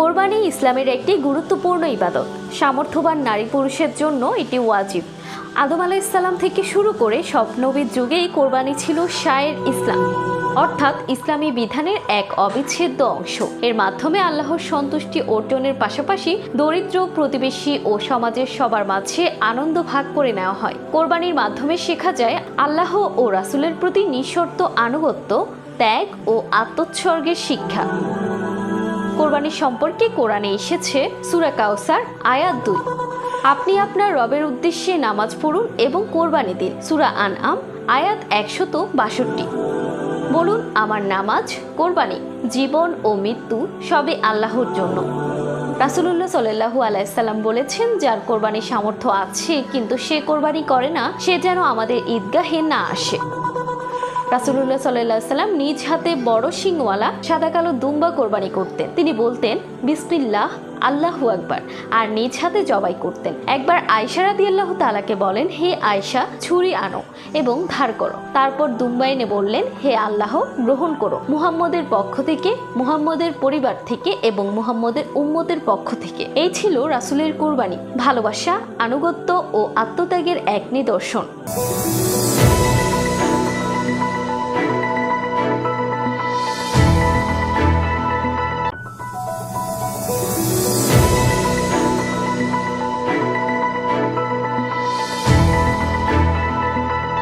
কোরবানি ইসলামের একটি গুরুত্বপূর্ণ ইবাদত। সামর্থ্যবান নারী পুরুষের জন্য এটি ওয়াজিব। আদম আলাইসাল্লাম থেকে শুরু করে সব নবীর যুগেই কোরবানি ছিল শায়ের ইসলাম। অর্থাৎ ইসলামী বিধানের এক অবিচ্ছেদ্য অংশ। এর মাধ্যমে আল্লাহর সন্তুষ্টি অর্জনের পাশাপাশি দরিদ্র প্রতিবেশী ও সমাজের সবার মাঝে আনন্দ ভাগ করে নেওয়া হয়। কোরবানির মাধ্যমে শেখা যায়, আল্লাহ ও রাসূলের প্রতি নিঃশর্ত আনুগত্য, ত্যাগ ও আত্মোৎসর্গের শিক্ষা। কোরবানি সম্পর্কে কোরআনে এসেছে সুরা কাউসার আয়াত দুই। আপনি আপনার রবের উদ্দেশ্যে নামাজ পড়ুন এবং কোরবানি দিন। সুরা আন আম আয়াত একশত বাষট্টি। বলুন, আমার নামাজ কোরবানি, জীবন ও মৃত্যু সবে আল্লাহর জন্য। রাসুলুল্লাহ সাল্লাহু আলাইসাল্লাম বলেছেন, যার কোরবানির সামর্থ্য আছে, কিন্তু সে কোরবানি করে না, সে যেন আমাদের ঈদগাহে না আসে। রাসুলুল্লাহ সাল্লাহ সাল্লাম নিজ হাতে বড় শিংওয়ালা, সাদা কালো দুম্বা কোরবানি করতেন। তিনি বলতেন, বিসমিল্লাহ, আল্লাহু আকবার। আর নিজ হাতে জবাই করতেন। একবার আয়সা রাদি আল্লাহ তালাকে বলেন, হে আয়সা ছুরি আনো এবং ধার করো। তারপর দুম্বা এনে বললেন, হে আল্লাহ, গ্রহণ করো। মুহাম্মদের পক্ষ থেকে, মুহাম্মদের পরিবার থেকে এবং মুহাম্মদের উম্মতের পক্ষ থেকে। এই ছিল রাসুলের কোরবানি। ভালোবাসা, আনুগত্য ও আত্মত্যাগের এক নিদর্শন।